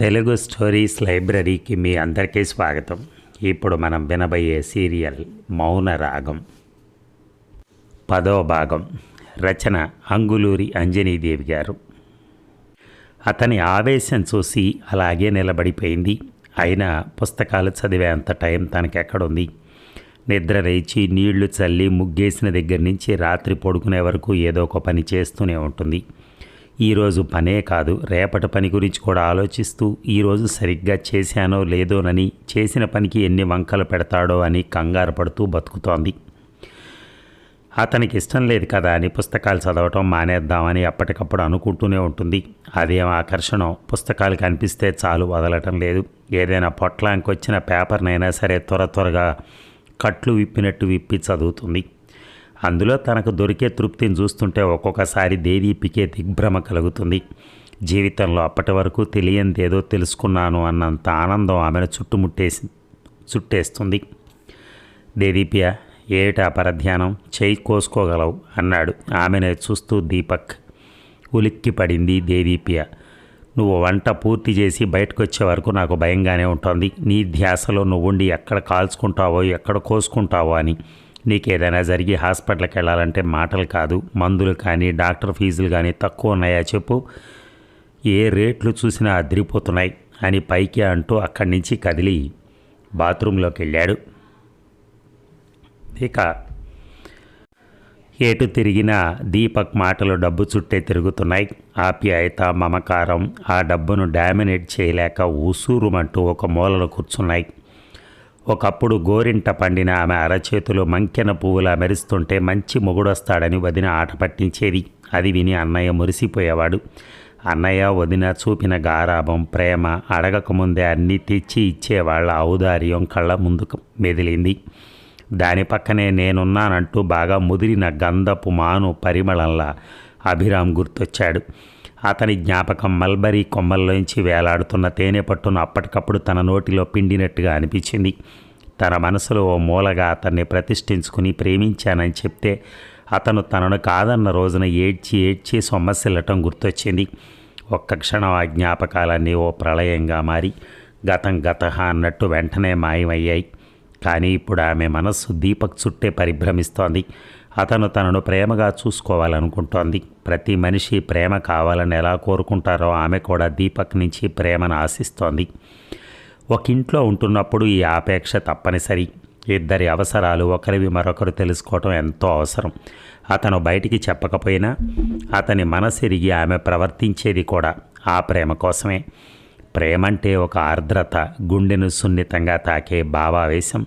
Telugu stories లైబ్రరీకి మీ అందరికీ స్వాగతం. ఇప్పుడు మనం వినబోయే సీరియల్ మౌన రాగం. పదో భాగం. రచన అంగులూరి అంజనీదేవి గారు. అతని ఆవేశం చూసి అలాగే నిలబడిపోయింది. అయినా పుస్తకాలు చదివే అంత టైం తనకెక్కడుంది. నిద్ర రేచి నీళ్ళు చల్లి ముగ్గేసిన దగ్గర నుంచి రాత్రి పడుకునే వరకు ఏదో ఒక పని చేస్తూనే ఉంటుంది. ఈరోజు పనే కాదు రేపటి పని గురించి కూడా ఆలోచిస్తూ ఈరోజు సరిగ్గా చేశానో లేదోనని చేసిన పనికి ఎన్ని వంకలు పెడతాడో అని కంగారు పడుతూ బతుకుతోంది. అతనికి ఇష్టం లేదు కదా అని పుస్తకాలు చదవటం మానేద్దామని అప్పటికప్పుడు అనుకుంటూనే ఉంటుంది. అదేం ఆకర్షణ పుస్తకాలు కనిపిస్తే చాలు వదలటం లేదు. ఏదైనా పొట్లాంకి వచ్చిన పేపర్నైనా సరే త్వర త్వరగా కట్లు విప్పినట్టు విప్పి చదువుతుంది. అందులో తనకు దొరికే తృప్తిని చూస్తుంటే ఒక్కొక్కసారి దేదీపికే దిగ్భ్రమ కలుగుతుంది. జీవితంలో అప్పటి వరకు తెలియందేదో తెలుసుకున్నాను అన్నంత ఆనందం ఆమెను చుట్టుముట్టేసి చుట్టేస్తుంది. దేదీప్య ఏటా పరధ్యానం? చేయి కోసుకోగలవు అన్నాడు. ఆమెనే చూస్తూ దీపక్. ఉలిక్కి పడింది దేదీప్య నువ్వు వంట పూర్తి చేసి బయటకు వచ్చే వరకు నాకు భయంగానే ఉంటుంది. నీ ధ్యాసలో నువ్వుండి ఎక్కడ కాల్చుకుంటావో ఎక్కడ కోసుకుంటావో అని. నీకేదైనా జరిగి హాస్పిటల్కి వెళ్ళాలంటే మాటలు కాదు మందులు కానీ డాక్టర్ ఫీజులు కానీ తక్కువ ఉన్నాయా చెప్పు. ఏ రేట్లు చూసినా అదిరిపోతున్నాయి అని పైకి అంటూ అక్కడి నుంచి కదిలి బాత్రూంలోకి వెళ్ళాడు. ఇక ఎటు తిరిగినా దీపక్ మాటలు డబ్బు చుట్టే తిరుగుతున్నాయి. ఆప్యాయత మమకారం ఆ డబ్బును డామినేట్ చేయలేక ఉసూరుమంటూ ఒక మూలలో కూర్చున్నాయి. ఒకప్పుడు గోరింట పండిన ఆమె అరచేతులు మంకెన పువ్వులా మెరుస్తుంటే మంచి మొగుడొస్తాడని వదిన ఆట పట్టించేది. అది విని అన్నయ్య మురిసిపోయేవాడు. అన్నయ్య వదిన చూపిన గారాభం ప్రేమ అడగకముందే అన్నీ తెచ్చి ఇచ్చేవాళ్ళ ఔదార్యం కళ్ళ ముందుకు మెదిలింది. దాని పక్కనే నేనున్నానంటూ బాగా ముదిరిన గంధపు మాను పరిమళంలా అభిరామ్ గుర్తొచ్చాడు. అతని జ్ఞాపకం మల్బరీ కొమ్మల్లోంచి వేలాడుతున్న తేనె పట్టును అప్పటికప్పుడు తన నోటిలో పిండినట్టుగా అనిపించింది. తన మనసులో ఓ మూలగా అతన్ని ప్రతిష్ఠించుకుని ప్రేమించానని చెప్తే అతను తనను కాదన్న రోజున ఏడ్చి ఏడ్చి సొమ్మసిల్లటం గుర్తొచ్చింది. ఒక్క క్షణం ఆ జ్ఞాపకాలన్నీ ఓ ప్రళయంగా మారి గతం గత అన్నట్టు వెంటనే మాయమయ్యాయి. కానీ ఇప్పుడు ఆమె మనస్సు దీపక్ చుట్టే పరిభ్రమిస్తోంది. అతను తనను ప్రేమగా చూసుకోవాలనుకుంటోంది. ప్రతి మనిషి ప్రేమ కావాలని ఎలా కోరుకుంటారో ఆమె కూడా దీపక్ నుంచి ప్రేమను ఆశిస్తోంది. ఒక ఇంట్లో ఉంటున్నప్పుడు ఈ ఆపేక్ష తప్పనిసరి. ఇద్దరి అవసరాలు ఒకరివి మరొకరు తెలుసుకోవటం ఎంతో అవసరం. అతను బయటికి చెప్పకపోయినా అతని మనసిరిగి ఆమె ప్రవర్తించేది కూడా ఆ ప్రేమ కోసమే. ప్రేమంటే ఒక ఆర్ద్రత గుండెను సున్నితంగా తాకే భావావేశం.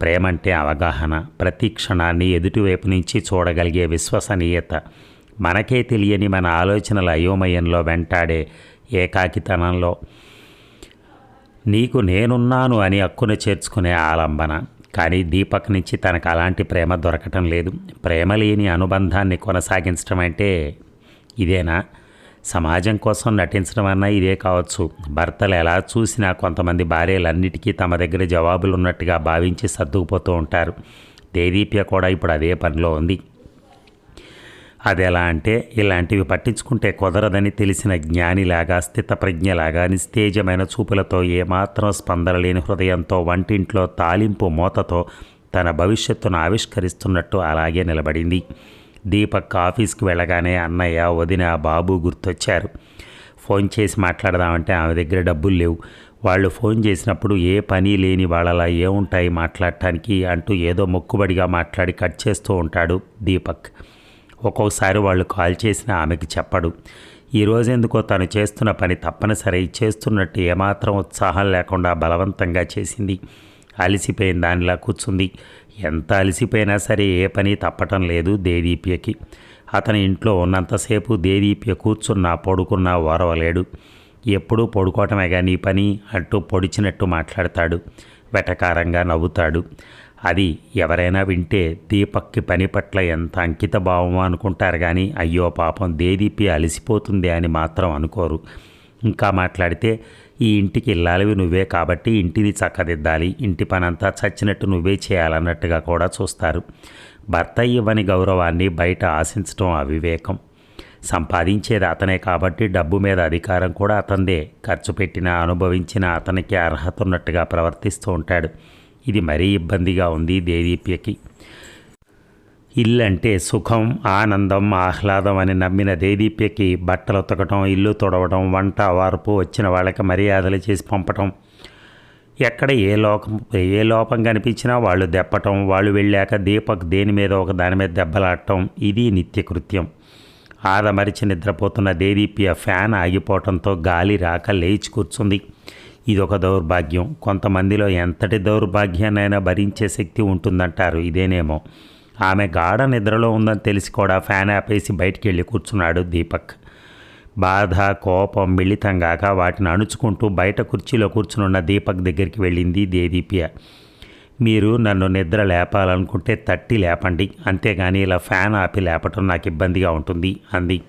ప్రేమంటే అవగాహన ప్రతి క్షణాన్ని ఎదుటివైపు నుంచి చూడగలిగే విశ్వసనీయత. మనకే తెలియని మన ఆలోచనల అయోమయంలో వెంటాడే ఏకాకితనంలో నీకు నేనున్నాను అని హక్కును చేర్చుకునే ఆలంబన. కానీ దీపక్ నుంచి తనకు అలాంటి ప్రేమ దొరకటం లేదు. ప్రేమ లేని అనుబంధాన్ని కొనసాగించడం అంటే ఇదేనా? సమాజం కోసం నటించడం అన్నా ఇదే కావచ్చు. భర్తలు ఎలా చూసినా కొంతమంది భార్యలన్నిటికీ తమ దగ్గర జవాబులు ఉన్నట్టుగా భావించి సర్దుకుపోతూ ఉంటారు. దేదీప్య కూడా ఇప్పుడు అదే పనిలో ఉంది. అది ఎలా అంటే ఇలాంటివి పట్టించుకుంటే కుదరదని తెలిసిన జ్ఞానిలాగా స్థితప్రజ్ఞలాగా నిస్తేజమైన చూపులతో ఏమాత్రం స్పందన లేని హృదయంతో వంటింట్లో తాలింపు మూతతో తన భవిష్యత్తును ఆవిష్కరిస్తున్నట్టు అలాగే నిలబడింది. దీపక్ ఆఫీస్కి వెళ్ళగానే అన్నయ్య వదిన బాబు గుర్తొచ్చారు. ఫోన్ చేసి మాట్లాడదామంటే ఆమె దగ్గర డబ్బులు లేవు. వాళ్ళు ఫోన్ చేసినప్పుడు ఏ పని లేని వాళ్ళలా ఏముంటాయి మాట్లాడటానికి అంటూ ఏదో మొక్కుబడిగా మాట్లాడి కట్ చేస్తూ ఉంటాడు దీపక్. ఒక్కొక్కసారి వాళ్ళు కాల్ చేసినా ఆమెకి చెప్పడు. ఈరోజు ఎందుకో తను చేస్తున్న పని తప్పనిసరి. చేస్తున్నట్టు ఏమాత్రం ఉత్సాహం లేకుండా బలవంతంగా చేసింది. అలసిపోయిన దానిలా కూర్చుంది. ఎంత అలసిపోయినా సరే ఏ పని తప్పటం లేదు దేదీప్యకి. అతని ఇంట్లో ఉన్నంతసేపు దేదీప్య కూర్చున్నా పడుకున్నా ఓరవలేడు. ఎప్పుడూ పడుకోవటమే కానీ పని అంటూ పొడిచినట్టు మాట్లాడతాడు. వెటకారంగా నవ్వుతాడు. అది ఎవరైనా వింటే దీపక్కి పని పట్ల ఎంత అంకిత భావం అనుకుంటారు కానీ అయ్యో పాపం దేదీపి అలసిపోతుంది అని మాత్రం అనుకోరు. ఇంకా మాట్లాడితే ఈ ఇంటికి ఇల్లాలివి నువ్వే కాబట్టి ఇంటిని చక్కదిద్దాలి ఇంటి పనంతా చచ్చినట్టు నువ్వే చేయాలన్నట్టుగా కూడా చూస్తారు. భర్త ఇవ్వని గౌరవాన్ని బయట ఆశించడం అవివేకం. సంపాదించేది అతనే కాబట్టి డబ్బు మీద అధికారం కూడా అతందే. ఖర్చు పెట్టిన అనుభవించిన అతనికి అర్హత ఉన్నట్టుగా ప్రవర్తిస్తూ ఉంటాడు. ఇది మరీ ఇబ్బందిగా ఉంది దేదీప్యకి. ఇల్లు అంటే సుఖం ఆనందం ఆహ్లాదం అని నమ్మిన దేదీప్యకి బట్టలు ఉతకటం ఇల్లు తుడవడం వంట వార్పు వచ్చిన వాళ్ళకి మర్యాదలు చేసి పంపటం. ఎక్కడ ఏ లోకం ఏ లోపం కనిపించినా వాళ్ళు దెప్పటం వాళ్ళు వెళ్ళాక దీపక్ దేని మీద ఒక దాని మీద దెబ్బలాడటం ఇది నిత్యకృత్యం. ఆదమరిచి నిద్రపోతున్న దేదీప్య ఫ్యాన్ ఆగిపోవటంతో గాలి రాక లేచి కూర్చుంది. ఇదొక దౌర్భాగ్యం. కొంతమందిలో ఎంతటి దౌర్భాగ్యాన్నైనా భరించే శక్తి ఉంటుందంటారు. ఇదేనేమో. ఆమె గాఢ నిద్రలో ఉందని తెలిసి కూడా ఫ్యాన్ ఆపేసి బయటికి వెళ్ళి కూర్చున్నాడు దీపక్. బాధ కోపం మిళితంగాక వాటిని అణుచుకుంటూ బయట కుర్చీలో కూర్చునున్న దీపక్ దగ్గరికి వెళ్ళింది దేదీప్య. మీరు నన్ను నిద్ర లేపాలనుకుంటే తట్టి లేపండి. అంతేగాని ఇలా ఫ్యాన్ ఆపి లేపటం నాకు ఇబ్బందిగా ఉంటుంది అంది.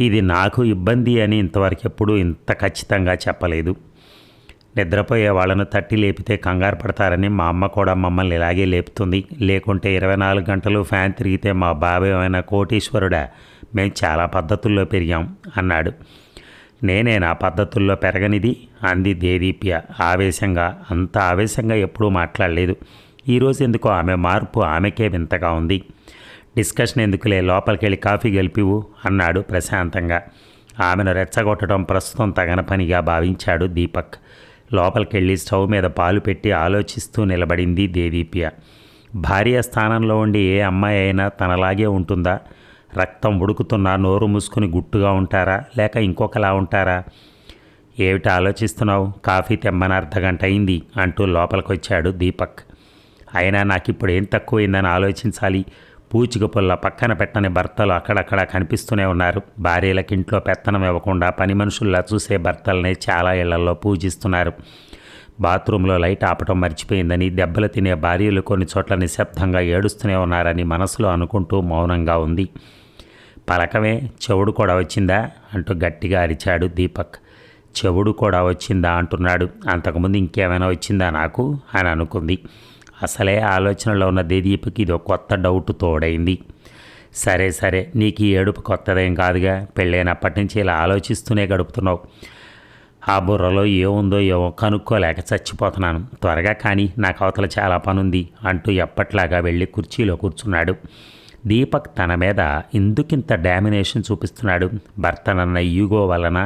ఇది నాకు ఇబ్బంది అని ఇంతవరకు ఎప్పుడూ ఇంత ఖచ్చితంగా చెప్పలేదు. నిద్రపోయే వాళ్ళను తట్టి లేపితే కంగారు పడతారని మా అమ్మ కూడా మమ్మల్ని ఇలాగే లేపుతుంది. లేకుంటే ఇరవై నాలుగు గంటలు ఫ్యాన్ తిరిగితే మా బాబాయ్ అయిన కోటీశ్వరుడా? మేము చాలా పద్ధతుల్లో పెరిగాం అన్నాడు. నేనే నా పద్ధతుల్లో పెరగనిది అంది దేదీప్య ఆవేశంగా. అంత ఆవేశంగా ఎప్పుడూ మాట్లాడలేదు. ఈరోజు ఎందుకో ఆమె మార్పు ఆమెకే వింతగా ఉంది. డిస్కషన్ ఎందుకులే లోపలికి వెళ్ళి కాఫీ గెలిపివు అన్నాడు ప్రశాంతంగా. ఆమెను రెచ్చగొట్టడం ప్రస్తుతం తగన పనిగా భావించాడు దీపక్. లోపలికెళ్ళి స్టవ్ మీద పాలు పెట్టి ఆలోచిస్తూ నిలబడింది దేదీప్య. భార్య స్థానంలో ఉండి ఏ అమ్మాయి అయినా తనలాగే ఉంటుందా? రక్తం ఉడుకుతున్నా నోరు మూసుకుని గుట్టుగా ఉంటారా? లేక ఇంకొకలా ఉంటారా? ఏమిటి ఆలోచిస్తున్నావు? కాఫీ తెమ్మని అర్ధగంట అయింది అంటూ లోపలికొచ్చాడు దీపక్. అయినా నాకు ఇప్పుడు ఏం తక్కువైందని ఆలోచించాలి. పూచికపుల్ల పక్కన పెట్టని భర్తలు అక్కడక్కడ కనిపిస్తూనే ఉన్నారు. భార్యలకు ఇంట్లో పెత్తనం ఇవ్వకుండా పని మనుషుల్లా చూసే భర్తలనే చాలా ఇళ్ళలో పూజిస్తున్నారు. బాత్రూంలో లైట్ ఆపటం మర్చిపోయిందని దెబ్బలు తినే భార్యలు కొన్ని చోట్ల నిశ్శబ్దంగా ఏడుస్తూనే ఉన్నారని మనసులో అనుకుంటూ మౌనంగా ఉంది. పలకమే చెవుడు కూడా వచ్చిందా? అంటూ గట్టిగా అరిచాడు దీపక్. చెవుడు కూడా వచ్చిందా? అంటున్నాడు. అంతకుముందు ఇంకేమైనా వచ్చిందా నాకు? అని అనుకుంది. అసలే ఆలోచనలో ఉన్న దేదీప్కి ఇది కొత్త డౌట్ తోడైంది. సరే సరే నీకు ఈ ఏడుపు కొత్తదేం కాదుగా? పెళ్ళైనప్పటి నుంచి ఇలా ఆలోచిస్తూనే గడుపుతున్నావు. ఆ బుర్రలో ఏముందో ఏమో కనుక్కోలేక చచ్చిపోతున్నాను. త్వరగా కానీ నాకు అవతల చాలా పనుంది అంటూ ఎప్పట్లాగా వెళ్ళి కుర్చీలో కూర్చున్నాడు. దీపక్ తన మీద ఎందుకింత డామినేషన్ చూపిస్తున్నాడు? భర్తనన్న ఈగో వలన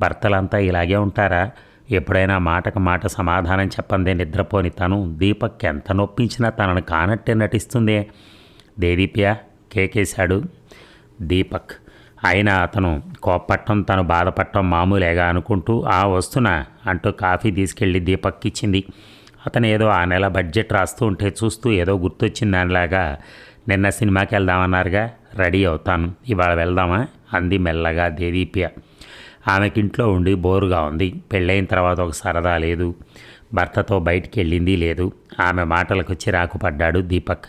భర్తలంతా ఇలాగే ఉంటారా? ఎప్పుడైనా మాటకు మాట సమాధానం చెప్పందే నిద్రపోని తను. దీపక్ ఎంత నొప్పించినా తనను కానట్టే నటిస్తుందే. దేదీప్య కేకేశాడు దీపక్. అయినా అతను కోప్పట్టం తను బాధపడటం మామూలేగా అనుకుంటూ ఆ వస్తున్నా అంటూ కాఫీ తీసుకెళ్ళి దీపక్కి ఇచ్చింది అతను ఏదో ఆ నెల బడ్జెట్ రాస్తూ ఉంటే చూస్తూ ఏదో గుర్తొచ్చింది దానిలాగా నిన్న సినిమాకి వెళ్దామన్నారుగా రెడీ అవుతాను. ఇవాళ వెళ్దామా? అంది మెల్లగా దేదీప్య. ఆమెకింట్లో ఉండి బోరుగా ఉంది. పెళ్ళైన తర్వాత ఒక సరదా లేదు. భర్తతో బయటికి వెళ్ళింది లేదు. ఆమె మాటలకు చిరాకు పడ్డాడు దీపక్.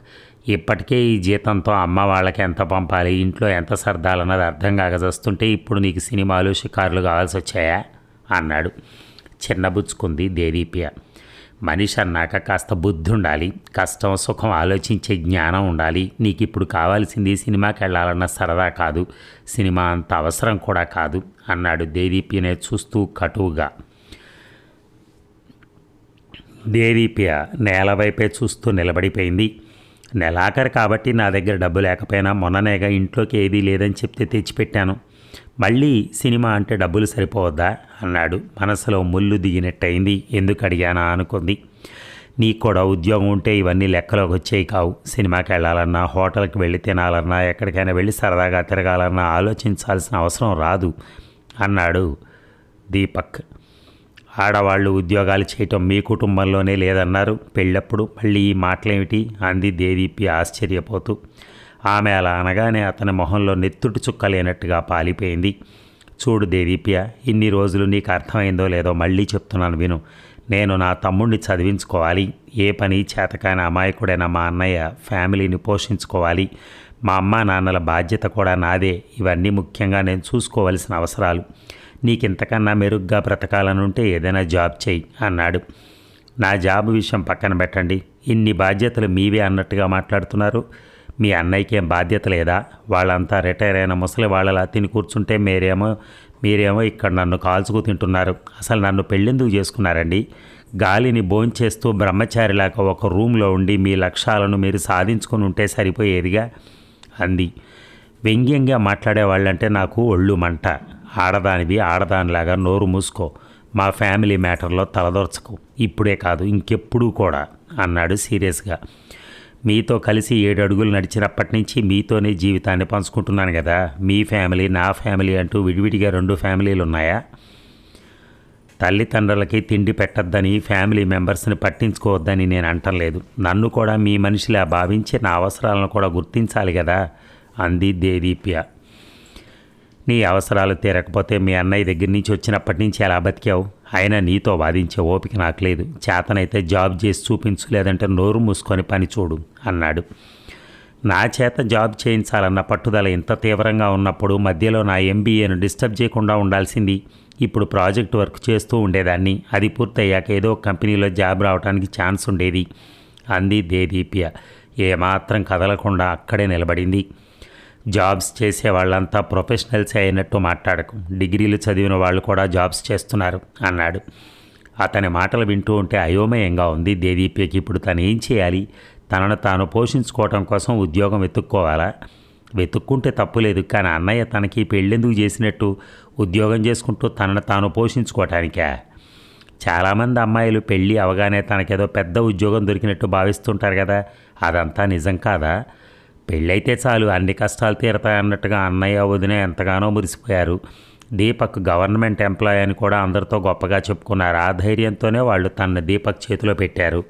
ఇప్పటికే ఈ జీతంతో అమ్మ వాళ్ళకి ఎంత పంపాలి? ఇంట్లో ఎంత సర్దాలన్నది అర్థం కాగజొస్తుంటే ఇప్పుడు నీకు సినిమాలు షికారులు కావాల్సి వచ్చాయా అన్నాడు చిన్నబుచ్చుకుంది దేదీప్య. మనిషి అన్నాక కాస్త బుద్ధి ఉండాలి కష్టం సుఖం ఆలోచించే జ్ఞానం ఉండాలి. నీకు ఇప్పుడు కావాల్సింది సినిమాకి వెళ్ళాలన్న సరదా కాదు సినిమా అంత అవసరం కూడా కాదు అన్నాడు దేదీప్యనే చూస్తూ కటువుగా. దేదీప్య నేల వైపే చూస్తూ నిలబడిపోయింది. నెలాఖరు కాబట్టి నా దగ్గర డబ్బు లేకపోయినా మొన్ననేగా ఇంట్లోకి ఏదీ లేదని చెప్తే తెచ్చిపెట్టాను. మళ్ళీ సినిమా అంటే డబ్బులు సరిపోవద్దా? అన్నాడు. మనసులో ముళ్ళు దిగినట్టయింది. ఎందుకు అడిగానా అనుకుంది. నీకు కూడా ఉద్యోగం ఉంటే ఇవన్నీ లెక్కలోకి వచ్చేవి కావు. సినిమాకి వెళ్ళాలన్నా హోటల్కి వెళ్ళి తినాలన్నా ఎక్కడికైనా వెళ్ళి సరదాగా తిరగాలన్నా ఆలోచించాల్సిన అవసరం రాదు అన్నాడు దీపక్. ఆడవాళ్ళు ఉద్యోగాలు చేయటం మీ కుటుంబంలోనే లేదన్నారు. పెళ్ళప్పుడు మళ్ళీ ఈ మాటలేమిటి? అంది దేదీపి ఆశ్చర్యపోతూ. ఆమె అలా అనగానే అతని మొహంలో నెత్తుటి చుక్క లేనట్టుగా పాలిపోయింది. చూడు దేదీప్య ఇన్ని రోజులు నీకు అర్థమైందో లేదో మళ్ళీ చెప్తున్నాను విను. నేను నా తమ్ముడిని చదివించుకోవాలి. ఏ పని చేతకాని అమాయకుడైన మా అన్నయ్య ఫ్యామిలీని పోషించుకోవాలి. మా అమ్మ నాన్నల బాధ్యత కూడా నాదే. ఇవన్నీ ముఖ్యంగా నేను చూసుకోవలసిన అవసరాలు. నీకింతకన్నా మెరుగ్గా బ్రతకాలనుంటే ఏదైనా జాబ్ చేయి అన్నాడు. నా జాబ్ విషయం పక్కన పెట్టండి. ఇన్ని బాధ్యతలు మీవే అన్నట్టుగా మాట్లాడుతున్నారు. మీ అన్నయ్యకి బాధ్యత లేదా? వాళ్ళంతా రిటైర్ అయిన ముసలి వాళ్ళలా తిని కూర్చుంటే మీరేమో మీరేమో ఇక్కడ నన్ను కాల్చుకు తింటున్నారు. అసలు నన్ను పెళ్ళెందుకు చేసుకున్నారండి? గాలిని భోంచేస్తూ బ్రహ్మచారిలాగా ఒక రూమ్లో ఉండి మీ లక్ష్యాలను మీరు సాధించుకుని ఉంటే సరిపోయేదిగా? అంది. వ్యంగ్యంగా మాట్లాడే వాళ్ళంటే నాకు ఒళ్ళు మంట. ఆడదానివి ఆడదానిలాగా నోరు మూసుకో. మా ఫ్యామిలీ మ్యాటర్లో తలదొరచకు. ఇప్పుడే కాదు ఇంకెప్పుడూ కూడా అన్నాడు సీరియస్గా. మీతో కలిసి ఏడు అడుగులు నడిచినప్పటి నుంచి మీతోనే జీవితాన్ని పంచుకుంటున్నాను కదా. మీ ఫ్యామిలీ నా ఫ్యామిలీ అంటూ విడివిడిగా రెండు ఫ్యామిలీలు ఉన్నాయా? తల్లిదండ్రులకి తిండి పెట్టద్దని ఫ్యామిలీ మెంబర్స్ని పట్టించుకోవద్దని నేను అంటలేదు. నన్ను కూడా మీ మనిషిలా భావించి నా అవసరాలను కూడా గుర్తించాలి కదా. అంది దేదీప్య. నీ అవసరాలు తీరకపోతే మీ అన్నయ్య దగ్గర నుంచి వచ్చినప్పటి నుంచి ఎలా బతికావు? అయినా నీతో వాదించే ఓపిక నాకు లేదు. చేతనైతే జాబ్ చేసి చూపించు లేదంటే నోరు మూసుకొని పని చూడు అన్నాడు. నా చేత జాబ్ చేయించాలన్న పట్టుదల ఇంత తీవ్రంగా ఉన్నప్పుడు మధ్యలో నా ఎంబీఏను డిస్టర్బ్ చేయకుండా ఉండాల్సింది. ఇప్పుడు ప్రాజెక్ట్ వర్క్ చేస్తూ ఉండేదాన్ని. అది పూర్తయ్యాక ఏదో కంపెనీలో జాబ్ రావడానికి ఛాన్స్ ఉండేది. అంది దేదీప్య. ఏమాత్రం కదలకుండా అక్కడే నిలబడింది. జాబ్స్ చేసే వాళ్ళంతా ప్రొఫెషనల్స్ అయినట్టు మాట్లాడకు. డిగ్రీలు చదివిన వాళ్ళు కూడా జాబ్స్ చేస్తున్నారు అన్నాడు. అతని మాటలు వింటూ ఉంటే అయోమయంగా ఉంది. దేదీప్యకి ఇప్పుడు తను ఏం చేయాలి? తనను తాను పోషించుకోవటం కోసం ఉద్యోగం వెతుక్కోవాలా? వెతుక్కుంటే తప్పులేదు కానీ అన్నయ్య తనకి పెళ్ళెందుకు చేసినట్టు? ఉద్యోగం చేసుకుంటూ తనను తాను పోషించుకోవటానికా? చాలామంది అమ్మాయిలు పెళ్ళి అవగానే తనకేదో పెద్ద ఉద్యోగం దొరికినట్టు భావిస్తుంటారు కదా. అదంతా నిజం కాదా? పెళ్ళైతే చాలు అన్ని కష్టాలు తీరతాయన్నట్టుగా అన్నయ్య వదిన ఎంతగానో మురిసిపోయారు. దీపక్ గవర్నమెంట్ ఎంప్లాయ్ అని కూడా అందరితో గొప్పగా చెప్పుకున్నారు. ఆ ధైర్యంతోనే వాళ్ళు తన దీపక్ చేతిలో పెట్టారు.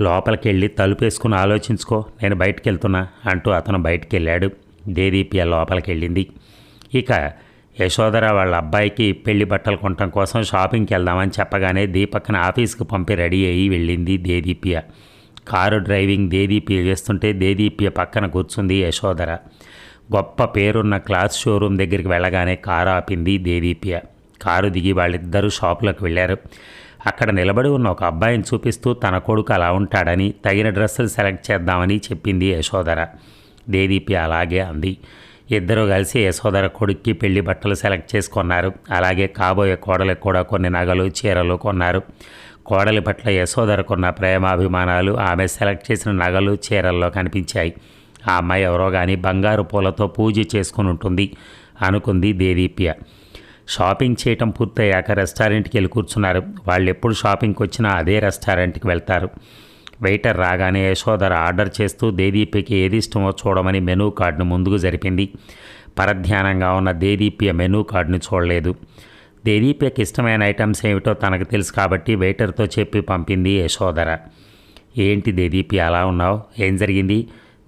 లోపలికి వెళ్ళి తలుపేసుకుని ఆలోచించుకో నేను బయటికి వెళ్తున్నా అంటూ అతను బయటికి వెళ్ళాడు దేదీప్య లోపలికి వెళ్ళింది ఇక యశోధర వాళ్ళ అబ్బాయికి పెళ్ళి బట్టలు కొనటం కోసం షాపింగ్కి వెళ్దామని చెప్పగానే దీపక్ని ఆఫీస్కి పంపి రెడీ అయ్యి వెళ్ళింది దేదీప్య. కారు డ్రైవింగ్ దేదీప్య చేస్తుంటే దేదీప్య పక్కన కూర్చుంది యశోధర. గొప్ప పేరున్న క్లాత్ షోరూమ్ దగ్గరికి వెళ్ళగానే కారు ఆపింది దేదీప్య కారు దిగి వాళ్ళిద్దరూ షాపులకు వెళ్ళారు. అక్కడ నిలబడి ఉన్న ఒక అబ్బాయిని చూపిస్తూ తన కొడుకు అలా ఉంటాడని తగిన డ్రెస్సులు సెలెక్ట్ చేద్దామని చెప్పింది యశోధర. దేదీప్య అలాగే అంది. ఇద్దరు కలిసి యశోధర కొడుక్కి పెళ్ళి బట్టలు సెలెక్ట్ చేసుకున్నారు. అలాగే కాబోయే కోడలకు కూడా కొన్ని నగలు చీరలు కొన్నారు. కోడలి పట్ల యశోధరకున్న ప్రేమాభిమానాలు ఆమె సెలెక్ట్ చేసిన నగలు చీరల్లో కనిపించాయి. ఆ అమ్మాయి ఎవరో కానీ బంగారు పూలతో పూజ చేసుకుని ఉంటుంది అనుకుంది దేదీప్య. షాపింగ్ చేయటం పూర్తయ్యాక రెస్టారెంట్కి వెళ్ళి కూర్చున్నారు. వాళ్ళు ఎప్పుడు షాపింగ్కి వచ్చినా అదే రెస్టారెంట్కి వెళ్తారు. వెయిటర్ రాగానే యశోధర ఆర్డర్ చేస్తూ దేదీప్యకి ఏది ఇష్టమో చూడమని మెనూ కార్డును ముందుకు జరిపింది. పరధ్యానంగా ఉన్న దేదీప్య మెనూ కార్డును చూడలేదు. దేదీప్యకి ఇష్టమైన ఐటమ్స్ ఏమిటో తనకు తెలుసు కాబట్టి వెయిటర్తో చెప్పి పంపింది యశోధర. ఏంటి దేదీప్య అలా ఉన్నావు? ఏం జరిగింది?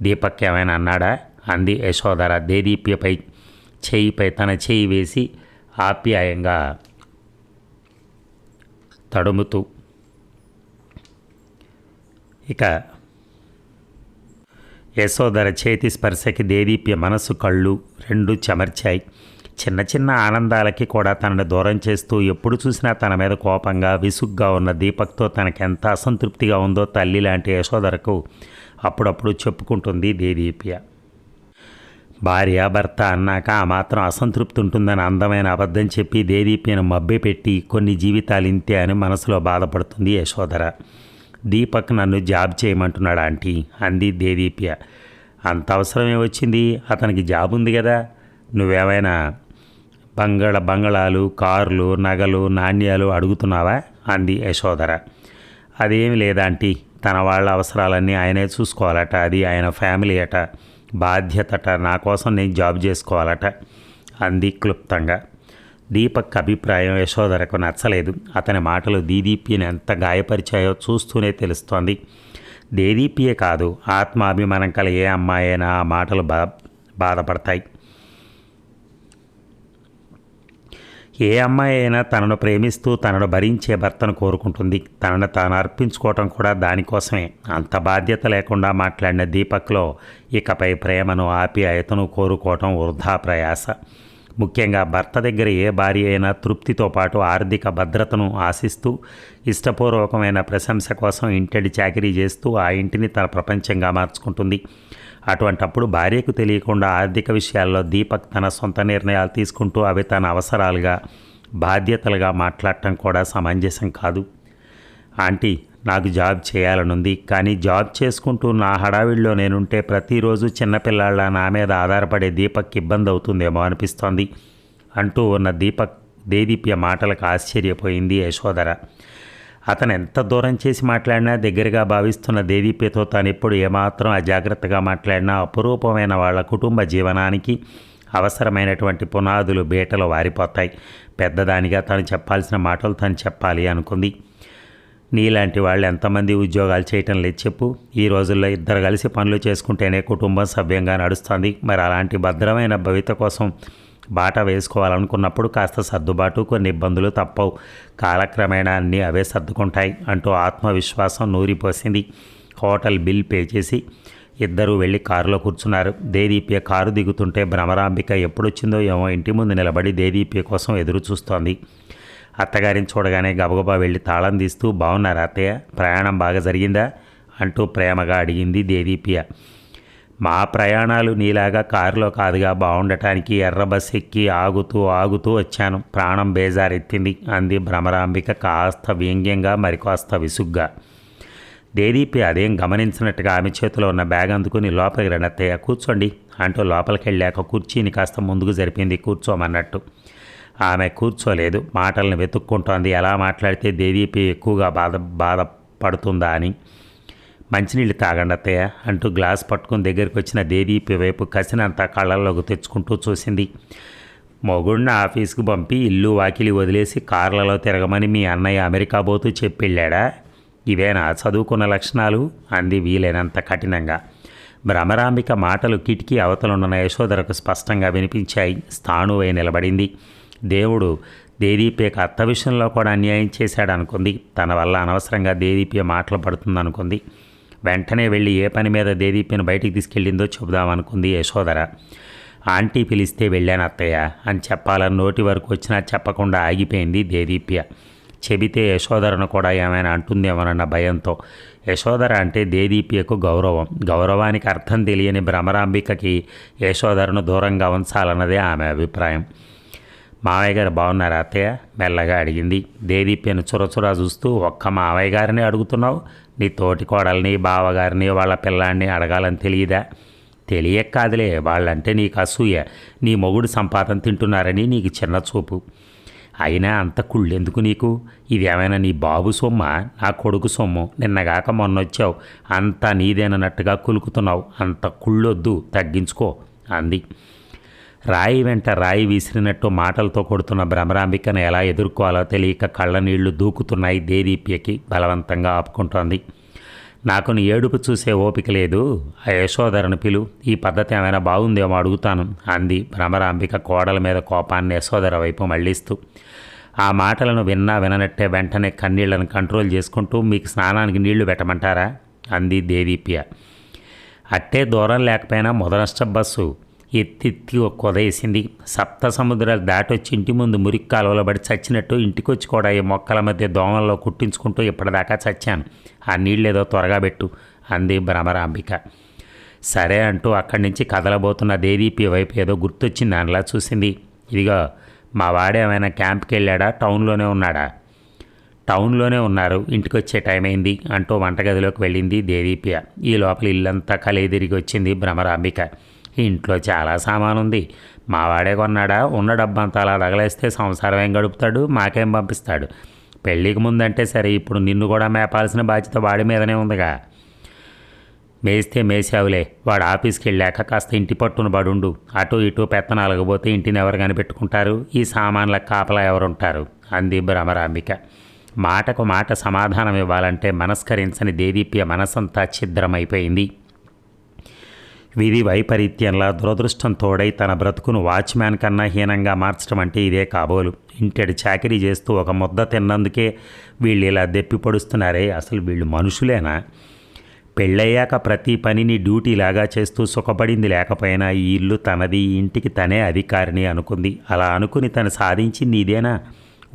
దీపక్ ఏమైనా అన్నాడా? అంది యశోధర. దేదీప్యపై చేయిపై తన చేయి వేసి ఆప్యాయంగా తడుముతూ ఇక యశోధర చేతి స్పర్శకి దేదీప్య మనసు కళ్ళు రెండు చెమర్చాయి. చిన్న చిన్న ఆనందాలకి కూడా తనని దూరం చేస్తూ ఎప్పుడు చూసినా తన మీద కోపంగా విసుగ్గా ఉన్న దీపక్తో తనకెంత అసంతృప్తిగా ఉందో తల్లి లాంటి యశోధరకు అప్పుడప్పుడు చెప్పుకుంటుంది దేదీప్య. భార్య భర్త అన్నాక ఆ మాత్రం అసంతృప్తి ఉంటుందని అందమైన అబద్ధం చెప్పి దేదీప్యను మబ్బి పెట్టి కొన్ని జీవితాలు ఇంతే అని మనసులో బాధపడుతుంది యశోధర. దీపక్ నన్ను జాబ్ చేయమంటున్నాడు ఆంటీ అంది దేదీప్య. అంత అవసరమే వచ్చింది? అతనికి జాబ్ ఉంది కదా? నువ్వేమైనా బంగళ బంగళాలు కార్లు నగలు నాణ్యాలు అడుగుతున్నావా? అంది యశోధర. అదేమి లేదాంటీ తన వాళ్ళ అవసరాలన్నీ ఆయనే చూసుకోవాలట. అది ఆయన ఫ్యామిలీ అట. బాధ్యతట. నా కోసం నేను జాబ్ చేసుకోవాలట. అంది క్లుప్తంగా. దీపక్ అభిప్రాయం యశోధరకు నచ్చలేదు. అతని మాటలు దీదీప్యని ఎంత గాయపరిచాయో చూస్తూనే తెలుస్తోంది. దేదీప్యే కాదు. ఆత్మాభిమానం కల ఏ ఆ మాటలు బా బాధపడతాయి. ఏ అమ్మాయి అయినా తనను ప్రేమిస్తూ తనను భరించే భర్తను కోరుకుంటుంది. తనను తాను అర్పించుకోవటం కూడా దానికోసమే. అంత బాధ్యత లేకుండా మాట్లాడిన దీపక్లో ఇకపై ప్రేమను ఆప్యాయతను కోరుకోవటం వృధా ప్రయాస. ముఖ్యంగా భర్త దగ్గర ఏ భార్య అయినా తృప్తితో పాటు ఆర్థిక భద్రతను ఆశిస్తూ ఇష్టపూర్వకమైన ప్రశంస కోసం ఇంటడి చాకరీ చేస్తూ ఆ ఇంటిని తన ప్రపంచంగా మార్చుకుంటుంది. అటువంటప్పుడు భార్యకు తెలియకుండా ఆర్థిక విషయాల్లో దీపక్ తన సొంత నిర్ణయాలు తీసుకుంటూ అవి తన అవసరాలుగా బాధ్యతలుగా మాట్లాడటం కూడా సమంజసం కాదు. ఆంటీ నాకు జాబ్ చేయాలనుంది కానీ జాబ్ చేసుకుంటూ నా హడావిడిలో నేనుంటే ప్రతిరోజు చిన్నపిల్లాళ్ళ నా మీద ఆధారపడే దీపక్ ఇబ్బంది అవుతుందేమో అనిపిస్తోంది అంటూ ఉన్న దీపక్ దేదీప్య మాటలకు ఆశ్చర్యపోయింది యశోధర. అతను ఎంత దూరం చేసి మాట్లాడినా దగ్గరగా భావిస్తున్న దేదీప్యతో తానెప్పుడు ఏమాత్రం అజాగ్రత్తగా మాట్లాడినా అపురూపమైన వాళ్ళ కుటుంబ జీవనానికి అవసరమైనటువంటి పునాదులు బీటలు వారిపోతాయి. పెద్దదానిగా తను చెప్పాల్సిన మాటలు తను చెప్పాలి అనుకుంది. నీలాంటి వాళ్ళు ఎంతమంది ఉద్యోగాలు చేయటం లేదు చెప్పు. ఈ రోజుల్లో ఇద్దరు కలిసి పనులు చేసుకుంటేనే కుటుంబం సభ్యంగా నడుస్తుంది. మరి అలాంటి భద్రమైన భవిత కోసం బాట వేసుకోవాలనుకున్నప్పుడు కాస్త సర్దుబాటు కొన్ని ఇబ్బందులు తప్పవు. కాలక్రమేణా అన్నీ అవే సర్దుకుంటాయి అంటూ ఆత్మవిశ్వాసం నూరిపోసింది. హోటల్ బిల్ పే చేసి ఇద్దరూ వెళ్ళి కారులో కూర్చున్నారు. దేదీప్య కారు దిగుతుంటే భ్రమరాంబిక ఎప్పుడొచ్చిందో ఏమో ఇంటి ముందు నిలబడి దేదీప్య కోసం ఎదురు చూస్తోంది. అత్తగారిని చూడగానే గబగబా వెళ్ళి తాళం తీస్తూ బాగున్నారా అత్తయ్య? ప్రయాణం బాగా జరిగిందా? అంటూ ప్రేమగా అడిగింది దేదీప్య. మా ప్రయాణాలు నీలాగా కారులో కాదుగా బాగుండటానికి ఎర్ర బస్ ఎక్కి ఆగుతూ ఆగుతూ వచ్చాను. ప్రాణం బేజారెత్తింది అంది భ్రమరాంబిక కాస్త వ్యంగ్యంగా మరికాస్త విసుగ్గా. దేదీపి అదేం గమనించినట్టుగా ఆమె చేతిలో ఉన్న బ్యాగ్ అందుకుని లోపలికి రండత్తయ్య కూర్చోండి అంటూ లోపలికి వెళ్ళాక కుర్చీని కాస్త ముందుకు జరిపింది కూర్చోమన్నట్టు. ఆమె కూర్చోలేదు మాటలను వెతుక్కుంటోంది ఎలా మాట్లాడితే దేదీపి ఎక్కువగా బాధ బాధపడుతుందా అని. మంచినీళ్ళు తాగండి అత్తయ్య అంటూ గ్లాస్ పట్టుకుని దగ్గరికి వచ్చిన దేదీపి వైపు కసినంత కళ్ళల్లోకి తెచ్చుకుంటూ చూసింది. మొగుడిని ఆఫీస్కి పంపి ఇల్లు వాకిలి వదిలేసి కార్లలో తిరగమని మీ అన్నయ్య అమెరికా పోతూ చెప్పెళ్ళాడా? ఇవేనా చదువుకున్న లక్షణాలు? అంది వీలైనంత కఠినంగా. భ్రమరాంబిక మాటలు కిటికీ అవతలున్న యశోధరకు స్పష్టంగా వినిపించాయి. స్థాణువై నిలబడింది. దేవుడు దేదీప్యకు అత్త విషయంలో కూడా అన్యాయం చేశాడనుకుంది. తన వల్ల అనవసరంగా దేదీపే మాటలు పడుతుందనుకుంది. వెంటనే వెళ్ళి ఏ పని మీద దేదీప్యను బయటికి తీసుకెళ్ళిందో చెబుదామనుకుంది యశోధర. ఆంటీ పిలిస్తే వెళ్ళాను అత్తయ్య అని చెప్పాలని నోటి వరకు వచ్చినా చెప్పకుండా ఆగిపోయింది దేదీప్య. చెబితే యశోధరను కూడా ఏమైనా అంటుందేమోనన్న భయంతో. యశోధర అంటే దేదీప్యకు గౌరవం. గౌరవానికి అర్థం తెలియని భ్రమరాంబికకి యశోధరను దూరంగా ఉంచాలన్నదే ఆమె అభిప్రాయం. మావయ్య గారు బాగున్నారా అత్తయ్య? మెల్లగా అడిగింది. దేదీప్యను చురచురా చూస్తూ ఒక్క మావయ్య గారిని అడుగుతున్నావు? నీ తోటి కోడల్ని బావగారిని వాళ్ళ పిల్లాన్ని అడగాలని తెలియదా? తెలియక కాదులే వాళ్ళంటే నీకు అసూయ. నీ మొగుడు సంపాదన తింటున్నారని నీకు చిన్న చూపు. అయినా అంత కుళ్ళెందుకు నీకు? ఇది ఏమైనా నీ బాబు సొమ్మ? నా కొడుకు సొమ్ము? నిన్నగాక మొన్నొచ్చావు. అంతా నీదేనన్నట్టుగా కులుకుతున్నావు. అంత కుళ్ళొద్దు తగ్గించుకో అంది. రాయి వెంట రాయి విసిరినట్టు మాటలతో కొడుతున్న భ్రమరాంబికను ఎలా ఎదుర్కోవాలో తెలియక కళ్ళ నీళ్ళు దూకుతున్నాయి దేదీప్యకి బలవంతంగా ఆపుకుంటోంది. నాకు నీ ఏడుపు చూసే ఓపిక లేదు. ఆ యశోధరను పిలు. ఈ పద్ధతి ఏమైనా బాగుందేమో అడుగుతాను అంది భ్రమరాంబిక కోడల మీద కోపాన్ని యశోధర వైపు మళ్ళిస్తూ ఆ మాటలను విన్నా విననట్టే వెంటనే కన్నీళ్ళను కంట్రోల్ చేసుకుంటూ మీకు స్నానానికి నీళ్ళు పెట్టమంటారా? అంది దేదీప్య. అట్టే దూరం లేకపోయినా మొదనష్ట బస్సు. ఎత్తెత్తి కొదేసింది. సప్త సముద్రాలు దాటొచ్చి ఇంటి ముందు మురికి కాలువలో పడి చచ్చినట్టు ఇంటికొచ్చి కూడా ఈ మొక్కల మధ్య దోమల్లో కుట్టించుకుంటూ ఇప్పటిదాకా చచ్చాను. ఆ నీళ్ళేదో త్వరగా పెట్టు అంది భ్రమరాంబిక. సరే అంటూ అక్కడి నుంచి కదలబోతున్న దేదీపి వైపు ఏదో గుర్తొచ్చింది దానిలా చూసింది. ఇదిగో మా వాడేమైనా క్యాంప్కి వెళ్ళాడా టౌన్లోనే ఉన్నాడా? టౌన్లోనే ఉన్నారు. ఇంటికి వచ్చే టైం అయింది అంటూ వంటగదిలోకి వెళ్ళింది దేదీప్య ఈ లోపల ఇల్లంతా కలిదిరిగి వచ్చింది భ్రమరాంబిక. ఇంట్లో చాలా సామాను ఉంది మావాడే కొన్నాడా? ఉన్న డబ్బంతా అలా తగలేస్తే సంసారం ఏం గడుపుతాడు? మాకేం పంపిస్తాడు? పెళ్ళికి ముందంటే సరే ఇప్పుడు నిన్ను కూడా మేపాల్సిన బాధ్యత వాడి మీదనే ఉందిగా. మేస్తే మేసావులే వాడు ఆఫీస్కి వెళ్ళాక కాస్త ఇంటి పట్టున పడుండు. అటు ఇటు పెత్తన పోతే ఇంటిని ఎవరు కనిపెట్టుకుంటారు? ఈ సామాన్ల కాపలా ఎవరుంటారు? అంది భ్రమరాంబిక. మాటకు మాట సమాధానం ఇవ్వాలంటే మనస్కరించని దేదీప్య మనసంతా ఛిద్రమైపోయింది. విధి వైపరీత్యంలా దురదృష్టం తోడై తన బ్రతుకును వాచ్మ్యాన్ కన్నా హీనంగా మార్చడం అంటే ఇదే కాబోలు. ఇంటడి చాకరీ చేస్తూ ఒక ముద్ద తిన్నందుకే వీళ్ళు ఇలా దెప్పిపడుస్తున్నారే అసలు వీళ్ళు మనుషులేనా? పెళ్ళయ్యాక ప్రతి పనిని డ్యూటీలాగా చేస్తూ సుఖపడింది లేకపోయినా ఈ ఇల్లు తనది ఇంటికి తనే అధికారిని అనుకుంది. అలా అనుకుని తను సాధించింది ఇదేనా?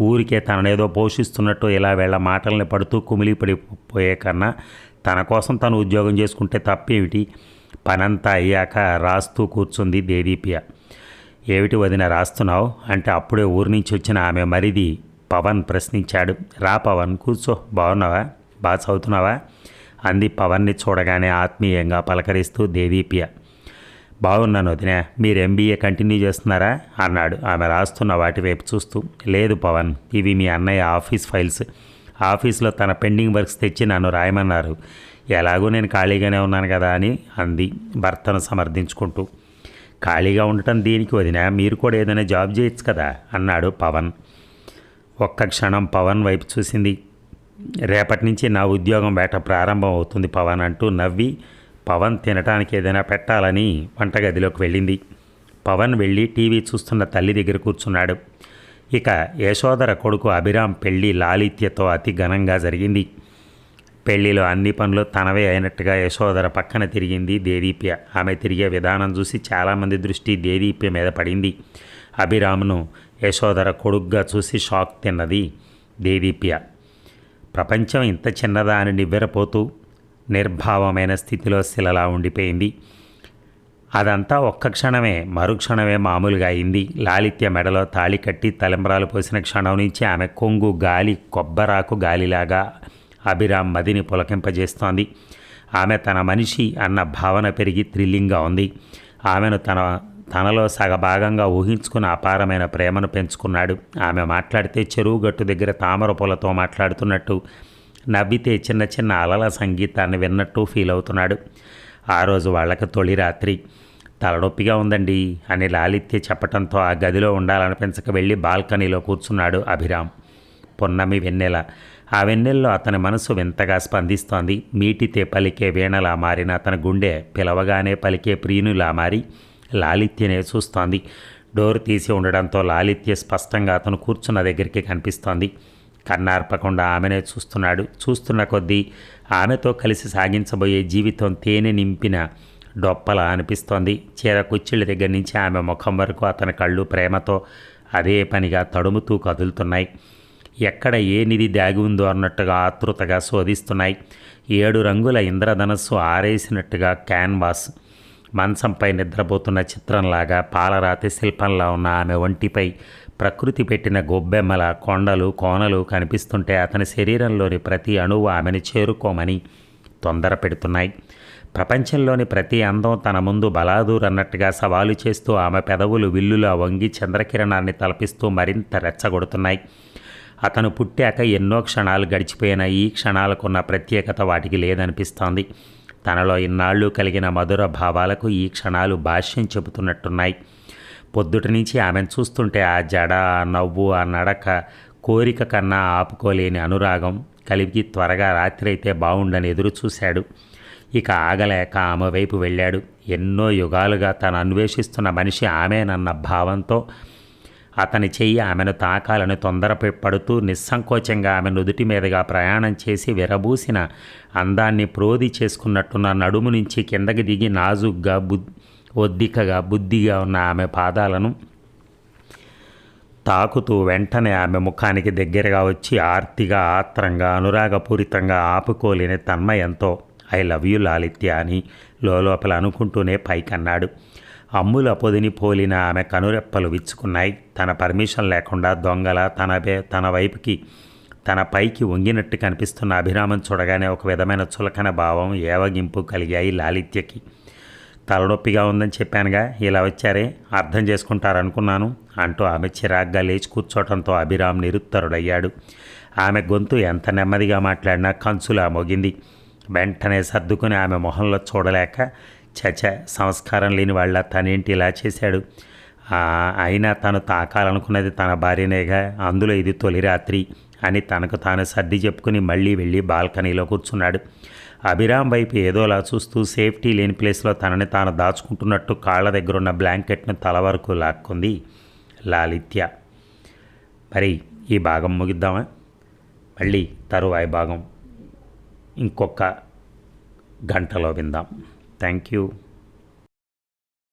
ఊరికే తననేదో పోషిస్తున్నట్టు ఇలా వీళ్ళ మాటల్ని పడుతూ కుమిలిపడిపోయే కన్నా తన కోసం తను ఉద్యోగం చేసుకుంటే తప్పేమిటి? పనంతా అయ్యాక రాస్తూ కూర్చుంది దేదీప్య ఏమిటి వదిన రాస్తున్నావు? అంటే అప్పుడే ఊరి నుంచి వచ్చిన ఆమె మరిది పవన్ ప్రశ్నించాడు. రా పవన్ కూర్చో. బాగున్నావా బాగా చదువుతున్నావా? అంది పవన్ని చూడగానే ఆత్మీయంగా పలకరిస్తూ దేదీప్య బాగున్నాను వదిన. మీరు ఎంబీఏ కంటిన్యూ చేస్తున్నారా? అన్నాడు ఆమె రాస్తున్న వాటి వైపు చూస్తూ. లేదు పవన్ ఇవి మీ అన్నయ్య ఆఫీస్ ఫైల్స్. ఆఫీస్లో తన పెండింగ్ వర్క్స్ తెచ్చి నన్ను రాయమన్నారు. ఎలాగో నేను ఖాళీగానే ఉన్నాను కదా అని అంది భర్తను సమర్థించుకుంటూ. ఖాళీగా ఉండటం దీనికి వదినా మీరు కూడా ఏదైనా జాబ్ చేయొచ్చు కదా అన్నాడు పవన్. ఒక్క క్షణం పవన్ వైపు చూసింది. రేపటి నుంచి నా ఉద్యోగం వేట ప్రారంభం అవుతుంది పవన్ అంటూ నవ్వి పవన్ తినటానికి ఏదైనా పెట్టాలని వంటగదిలోకి వెళ్ళింది. పవన్ వెళ్ళి టీవీ చూస్తున్న తల్లి దగ్గర కూర్చున్నాడు. ఇక యశోదర కొడుకు అభిరామ్ పెళ్ళి లాలిత్యతో అతి ఘనంగా జరిగింది. పెళ్ళిలో అన్ని పనులు తనవే అయినట్టుగా యశోదర పక్కన తిరిగింది దేదీప్య. ఆమె తిరిగే విధానం చూసి చాలామంది దృష్టి దేదీప్య మీద పడింది. అభిరామ్ను యశోదర కొడుగ్గా చూసి షాక్ తిన్నది దేదీప్య. ప్రపంచం ఇంత చిన్నదా అని నివ్వెరపోతూ నిర్భావమైన స్థితిలో శిలలా ఉండిపోయింది. అదంతా ఒక్క క్షణమే మరుక్షణమే మామూలుగా అయింది. లాలిత్య మెడలో తాళి కట్టి తలంబరాలు పోసిన క్షణం నుంచి ఆమె కొంగు గాలి కొబ్బరాకు గాలిలాగా అభిరామ్ మదిని పులకింపజేస్తోంది. ఆమె తన మనిషి అన్న భావన పెరిగి థ్రిల్లింగ్గా ఉంది. ఆమెను తన తనలో సగభాగంగా ఊహించుకున్న అపారమైన ప్రేమను పెంచుకున్నాడు. ఆమె మాట్లాడితే చెరువు గట్టు దగ్గర తామర పూలతో మాట్లాడుతున్నట్టు నవ్వితే చిన్న చిన్న అలల సంగీతాన్ని విన్నట్టు ఫీల్ అవుతున్నాడు. ఆ రోజు వాళ్ళకి తొలి రాత్రి. తలనొప్పిగా ఉందండి అని లాలిత్య చెప్పడంతో ఆ గదిలో ఉండాలనిపించక వెళ్ళి బాల్కనీలో కూర్చున్నాడు అభిరామ్. పొన్నమి వెన్నెల ఆ వెన్నెల్లో అతని మనసు వింతగా స్పందిస్తోంది. మీటితే పలికే వీణలా మారిన అతని గుండె పిలవగానే పలికే ప్రియునిలా మారి లాలిత్యనే చూస్తోంది. డోర్ తీసి ఉండడంతో లాలిత్య స్పష్టంగా అతను కూర్చున్న దగ్గరికి కనిపిస్తోంది. కన్నార్పకుండా ఆమెనే చూస్తున్నాడు. చూస్తున్న కొద్దీ ఆమెతో కలిసి సాగించబోయే జీవితం తేనె నింపిన డొప్పల అనిపిస్తోంది. చీర కుచ్చిళ్ళ దగ్గర నుంచి ఆమె ముఖం వరకు అతని కళ్ళు ప్రేమతో అదే పనిగా తడుముతూ కదులుతున్నాయి. ఎక్కడ ఏ నిధి దాగి ఉందో అన్నట్టుగా ఆతృతగా శోధిస్తున్నాయి. ఏడు రంగుల ఇంద్రధనస్సు ఆరేసినట్టుగా క్యాన్వాస్. మంచంపై నిద్రపోతున్న చిత్రంలాగా పాలరాతి శిల్పంలా ఉన్న ఆమె ఒంటిపై ప్రకృతి పెట్టిన గొబ్బెమ్మల కొండలు కోనలు కనిపిస్తుంటే అతని శరీరంలోని ప్రతి అణువు ఆమెను చేరుకోమని తొందర పెడుతున్నాయి. ప్రపంచంలోని ప్రతి అందం తన ముందు బలాదూరన్నట్టుగా సవాలు చేస్తూ ఆమె పెదవులు విల్లులా వంగి చంద్రకిరణాన్ని తలపిస్తూ మరింత రెచ్చగొడుతున్నాయి. అతను పుట్టాక ఎన్నో క్షణాలు గడిచిపోయిన ఈ క్షణాలకున్న ప్రత్యేకత వాటికి లేదనిపిస్తోంది. తనలో ఇన్నాళ్ళు కలిగిన మధుర భావాలకు ఈ క్షణాలు భాష్యం చెబుతున్నట్టున్నాయి. పొద్దుటి నుంచి ఆమెను చూస్తుంటే ఆ జడ ఆ నవ్వు ఆ నడక కోరిక కన్నా ఆపుకోలేని అనురాగం కలిగి త్వరగా రాత్రి అయితే బాగుండని ఎదురు చూశాడు ఇక ఆగలేక ఆమె వైపు వెళ్ళాడు. ఎన్నో యుగాలుగా తను అన్వేషిస్తున్న మనిషి ఆమెనన్న భావంతో అతని చెయ్యి ఆమెను తాకాలని తొందరపడుతూ నిస్సంకోచంగా ఆమె నుదుటి మీదుగా ప్రయాణం చేసి విరబూసిన అందాన్ని ప్రోది చేసుకున్నట్టున్న నడుము నుంచి కిందకి దిగి నాజుగ్గా బుద్ ఒద్దికగా బుద్ధిగా ఉన్న ఆమె పాదాలను తాకుతూ వెంటనే ఆమె ముఖానికి దగ్గరగా వచ్చి ఆర్తిగా ఆత్రంగా అనురాగపూరితంగా ఆపుకోలేని తన్మయంతో ఐ లవ్ యు లాలిత్య అని లోపల అనుకుంటూనే పైకన్నాడు. అమ్ముల పొదిని పోలిన ఆమె కనురెప్పలు విచ్చుకున్నాయి. తన పర్మిషన్ లేకుండా దొంగల తన తన వైపుకి తన పైకి వంగినట్టు కనిపిస్తున్న అభిరామం చూడగానే ఒక విధమైన చులకన భావం ఏవగింపు కలిగాయి లాలిత్యకి. తలనొప్పిగా ఉందని చెప్పానుగా ఇలా వచ్చారే అర్థం చేసుకుంటారనుకున్నాను అంటూ ఆమె చిరాగ్గా లేచి కూర్చోవడంతో అభిరామ్ నిరుత్తరుడయ్యాడు. ఆమె గొంతు ఎంత నెమ్మదిగా మాట్లాడినా కంచులా మోగింది. వెంటనే సర్దుకుని ఆమె మొహంలో చూడలేక చచ సంస్కారం లేని వాళ్ళ తనేంటి ఇలా చేశాడు? అయినా తను తాకాలనుకున్నది తన భార్యనేగా అందులో ఇది తొలి రాత్రి అని తనకు తాను సర్ది చెప్పుకుని మళ్ళీ వెళ్ళి బాల్కనీలో కూర్చున్నాడు. అభిరామ్ వైపు ఏదోలా చూస్తూ సేఫ్టీ లేని ప్లేస్లో తనని తాను దాచుకుంటున్నట్టు కాళ్ళ దగ్గర ఉన్న బ్లాంకెట్ను తల వరకు లాక్కుంది లాలిత్య. మరి ఈ భాగం ముగిద్దామా? మళ్ళీ తరువాయి భాగం. ఇంకొక గంటలో విందాం. Thank you